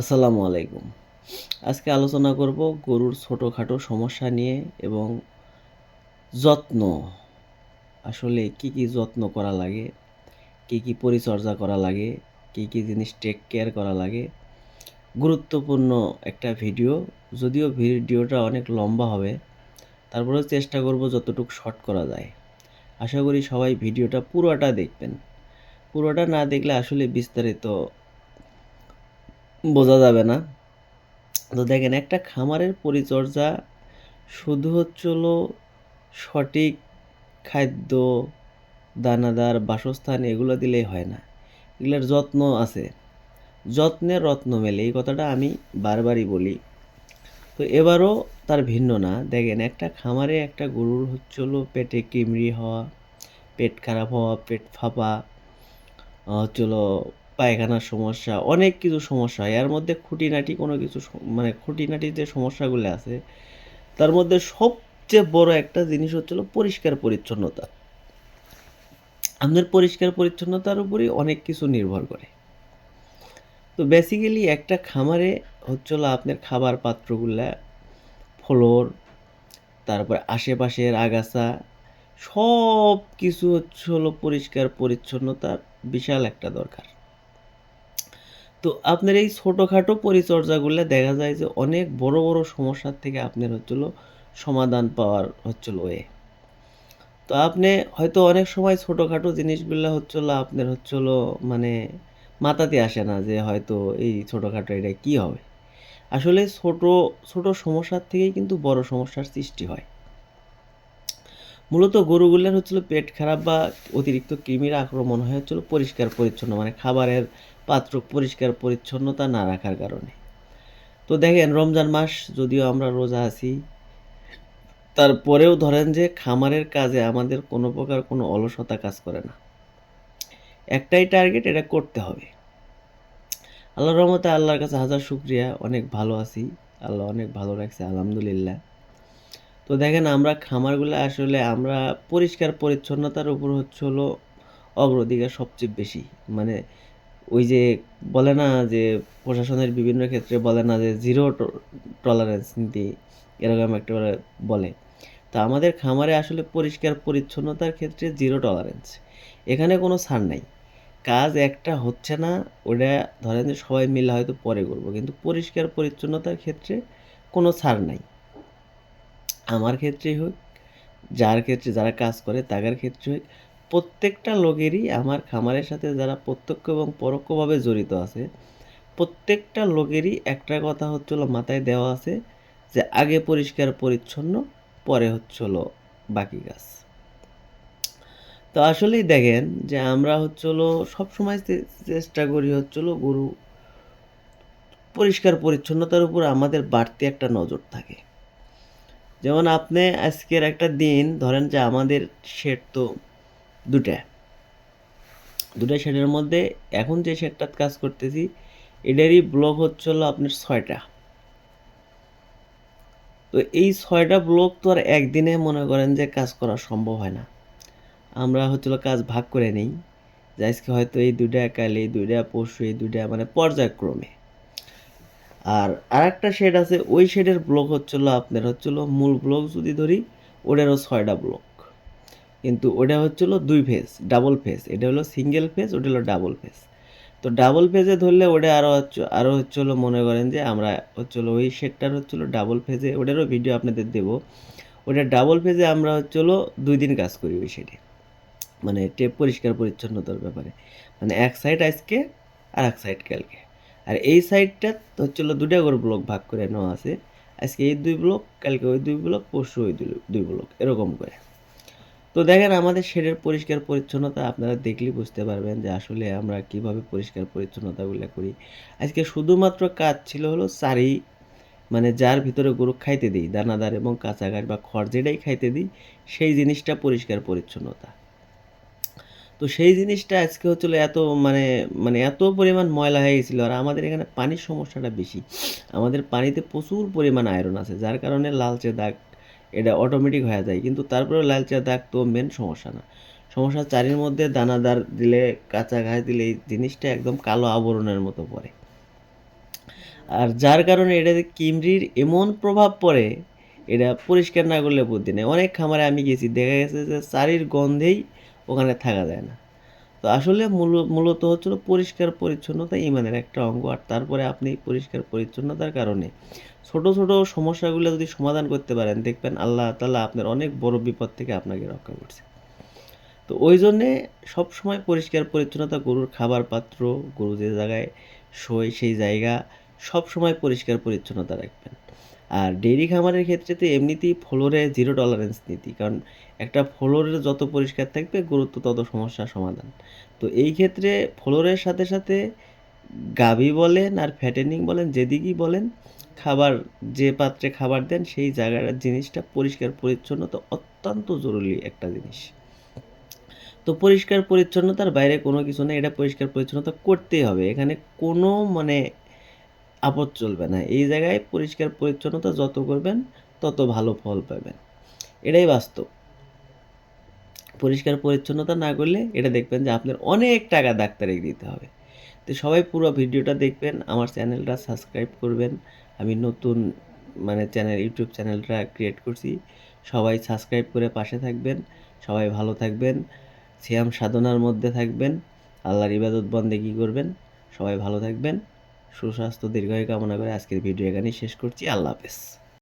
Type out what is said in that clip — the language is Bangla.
আসসালামু আলাইকুম। আজকে আলোচনা করব গরুর ছোটোখাটো সমস্যা নিয়ে এবং যত্ন। আসলে কি কি যত্ন করা লাগে, কি কি পরিচর্যা করা লাগে, কি কি জিনিস টেক কেয়ার করা লাগে। গুরুত্বপূর্ণ একটা ভিডিও। যদিও ভিডিওটা অনেক লম্বা হবে, তারপরেও চেষ্টা করব যতটুকু শর্ট করা যায়। আশা করি সবাই ভিডিওটা পুরোটা দেখবেন। পুরোটা না দেখলে আসলে বিস্তারিত বোঝা যাবে না। তো দেখেন, একটা খামারের পরিচর্যা শুধু হচ্ছে হলো সঠিক খাদ্য, দানাদার, বাসস্থান এগুলো দিলেই হয় না। এগুলোর যত্ন আছে। যত্নের রত্ন মেলে, এই কথাটা আমি বারবারই বলি। তো এবারও তার ভিন্ন না। দেখেন, একটা খামারে একটা গরুর হচ্ছে হলো পেটে কিমড়ি হওয়া, পেট খারাপ হওয়া, পেট ফাঁপা হচ্ছে হলো পায়খানার সমস্যা, অনেক কিছু সমস্যা হয়। এর মধ্যে খুঁটিনাটি কোনো কিছু মানে খুঁটিনাটি যে সমস্যাগুলো আছে, তার মধ্যে সবচেয়ে বড় একটা জিনিস হচ্ছিল পরিষ্কার পরিচ্ছন্নতা। আমাদের পরিষ্কার পরিচ্ছন্নতার উপরই অনেক কিছু নির্ভর করে। তো বেসিক্যালি একটা খামারে হচ্ছিল আপনার খাবার পাত্রগুলা, ফ্লোর, তারপর আশেপাশের আগাছা সব কিছু হচ্ছে পরিষ্কার পরিচ্ছন্নতার বিশাল একটা দরকার। তো আপনার এই ছোটোখাটো পরিচর্যাগুলো দেখা যায় যে অনেক বড় বড় সমস্যার থেকে আপনার হচ্ছিল সমাধান পাওয়ার হচ্ছিল ওয়ে তো আপনি হয়তো অনেক সময় ছোটোখাটো জিনিসগুলো হচ্ছিল আপনার হচ্ছিল মানে মাথাতে আসে না যে হয়তো এই ছোটোখাটো এটা কী হবে। আসলে ছোট ছোট সমস্যার থেকেই কিন্তু বড় সমস্যার সৃষ্টি হয়। মূলত গরুগুলোর হচ্ছিল পেট খারাপ বা অতিরিক্ত কৃমির আক্রমণ হয় হচ্ছিল পরিষ্কার পরিচ্ছন্ন মানে খাবারের পাত্র পরিষ্কার পরিচ্ছন্নতা না রাখার কারণে। তো দেখেন, রমজান মাস যদিও আমরা রোজা আছি, তারপরেও ধরেন যে খামারের কাজে আমাদের কোনো প্রকার কোনো অলসতা কাজ করে না। একটাই টার্গেট, এটা করতে হবে। আল্লাহর রহমতে আল্লাহর কাছে হাজার শুক্রিয়া, অনেক ভালো আছি, আল্লাহ অনেক ভালো রাখছে, আলহামদুলিল্লাহ। তো দেখেন, আমরা খামারগুলো আসলে আমরা পরিষ্কার পরিচ্ছন্নতার উপর হচ্ছে হলো অগ্রাধিকার সবচেয়ে বেশি। মানে ওই যে বলে না যে প্রশাসনের বিভিন্ন ক্ষেত্রে বলে না যে জিরো টলারেন্স নীতি, এরকম একটা বলে। তো আমাদের খামারে আসলে পরিষ্কার পরিচ্ছন্নতার ক্ষেত্রে জিরো টলারেন্স এখানে কোনো ছাড় নাই। কাজ একটা হচ্ছে না, ওটা ধরেন যে সবাই মিলে হয়তো পরে করব, কিন্তু পরিষ্কার পরিচ্ছন্নতার ক্ষেত্রে কোনো ছাড় নাই। আমার ক্ষেত্রেই হোক, যার ক্ষেত্রে যারা কাজ করে তাদের ক্ষেত্রে হোক প্রত্যেকটা লোকেরই আমার খামারের সাথে যারা প্রত্যক্ষ এবং পরোক্ষভাবে জড়িত আছে, প্রত্যেকটা লোকেরই একটা কথা হচ্ছিল মাথায় দেওয়া আছে যে আগে পরিষ্কার পরিচ্ছন্ন, পরে হচ্ছিল বাকি কাজ তো আসলেই দেখেন যে আমরা হচ্ছিল সবসময় চেষ্টা করি হচ্ছিল গরু পরিষ্কার পরিচ্ছন্নতার উপর আমাদের বাড়তি একটা নজর থাকে। যেমন আপনি আজকের একটা দিন ধরেন যে আমাদের শেড তো দুটা। দুটা শেডের মধ্যে এখন যে শেডটাত কাজ করতেছি, এটারই ব্লক হচ্ছে হলো আপনার ছয়টা। তো এই ছয়টা ব্লক তো আর একদিনে মনে করেন যে কাজ করা সম্ভব হয় না। আমরা হচ্ছিল কাজ ভাগ করে নিই। যে আজকে হয়তো এই দুইটা, কাল এই দুইটা, পরশু এই দুইটা মানে পর্যায়ক্রমে। আর আরেকটা শেড আছে, ওই শেডের ব্লক হচ্ছিল আপনার হচ্ছিল মূল ব্লক যদি ধরি, ওটারও ছয়টা ব্লক। কিন্তু ওটা হচ্ছিল দুই ফেজ ডাবল ফেজ এটা হলো সিঙ্গেল ফেজ ওটা হলো ডাবল ফেজ তো ডাবল ফেজে ধরলে ওটা আরও হচ্ছে আরও হচ্ছিল মনে করেন যে আমরা হচ্ছিল ওই শেডটার হচ্ছিল ডাবল ফেজে ওটারও ভিডিও আপনাদের দেবো। ওটা ডাবল ফেজে আমরা হচ্ছিল দুই দিন কাজ করি ওই শেডে মানে টেপ পরিষ্কার পরিচ্ছন্নতার ব্যাপারে। মানে এক সাইড আজকে আর এক সাইড কালকে। আর এই সাইডটা হচ্ছিল দুটা করে ব্লক ভাগ করে নেওয়া আছে। আজকে এই দুই ব্লক কালকে ওই দুই ব্লক পরশু ওই দুই দুই ব্লক এরকম করে। তো দেখেন, আমাদের শেডের পরিষ্কার পরিচ্ছন্নতা আপনারা দেখলেই বুঝতে পারবেন যে আসলে আমরা কীভাবে পরিষ্কার পরিচ্ছন্নতাগুলো করি। আজকে শুধুমাত্র কাজ ছিল হলো চারি মানে যার ভিতরে গরু খাইতে দিই, দানাদার এবং কাঁচা ঘাট বা খড় যেটাই খাইতে দিই, সেই জিনিসটা পরিষ্কার পরিচ্ছন্নতা। তো সেই জিনিসটা আজকে হচ্ছিল এত মানে মানে এত পরিমাণ ময়লা হয়ে গেছিল আর আমাদের এখানে পানির সমস্যাটা বেশি। আমাদের পানিতে প্রচুর পরিমাণ আয়রন আছে, যার কারণে লালচে দাগ এটা অটোমেটিক হয়ে যায়। কিন্তু তারপরে লালচে দাগ তো মেন সমস্যা না। সমস্যা চারির মধ্যে দানাদার দিলে, কাঁচা ঘাস দিলে এই জিনিসটা একদম কালো আবরণের মতো পড়ে। আর যার কারণে এটাতে কিমরির এমন প্রভাব পড়ে, এটা পরিষ্কার না করলে বুদ্ধি নেই। অনেক খামারে আমি গেছি, দেখা গেছে যে চারির গন্ধেই ওখানে থাকা যায় না। তো আসলে মূল, মূলত হচ্ছিল পরিষ্কার পরিচ্ছন্নতা ইমানের একটা অঙ্গ। আর তারপরে আপনি পরিষ্কার পরিচ্ছন্নতার কারণে ছোট ছোট সমস্যাগুলো যদি সমাধান করতে পারেন, দেখবেন আল্লাহ তালা আপনার অনেক বড় বিপদ থেকে আপনাকে রক্ষা করছে। তো ওই জন্যে সবসময় পরিষ্কার পরিচ্ছন্নতা, গরুর খাবার পাত্র, গরু যে জায়গায় শোয় সেই জায়গা সব সময় পরিষ্কার পরিচ্ছন্নতা রাখবেন। আর ডেইরি খামারের ক্ষেত্রে তো এমনিতেই ফ্লোরে জিরো টলারেন্স নীতি। কারণ একটা ফ্লোরের যত পরিষ্কার থাকবে, গুরুত্ব তত সমস্যার সমাধান। তো এই ক্ষেত্রে ফ্লোরের সাথে সাথে গাভী বলেন আর ফ্যাটেনিং বলেন, যেদিকেই বলেন, খাবার যে পাত্রে খাবার দেন, সেই জায়গার জিনিসটা পরিষ্কার পরিচ্ছন্নতা অত্যন্ত জরুরি একটা জিনিস। তো পরিষ্কার পরিচ্ছন্নতার বাইরে কোনো কিছু নেই, এটা পরিষ্কার পরিচ্ছন্নতা করতেই হবে। এখানে কোনো মানে আপদ চলবে না। এই জায়গায় পরিষ্কার পরিচ্ছন্নতা যত করবেন, তত ভালো ফল পাবেন। এটাই বাস্তব। পরিষ্কার পরিচ্ছন্নতা না করলে এটা দেখবেন যে আপনার অনেক টাকা ডাক্তারে দিতে হবে। তো সবাই পুরো ভিডিওটা দেখবেন, আমার চ্যানেলটা সাবস্ক্রাইব করবেন। আমি নতুন মানে চ্যানেল, ইউটিউব চ্যানেলটা ক্রিয়েট করছি। সবাই সাবস্ক্রাইব করে পাশে থাকবেন। সবাই ভালো থাকবেন। সিয়াম সাধনার মধ্যে থাকবেন। আল্লাহর ইবাদত বন্দেগী করবেন? সবাই ভালো থাকবেন। সুস্বাস্থ্য দীর্ঘায়ু কামনা করে আজকের ভিডিও এখানেই শেষ করছি। আল্লাহ হাফেজ।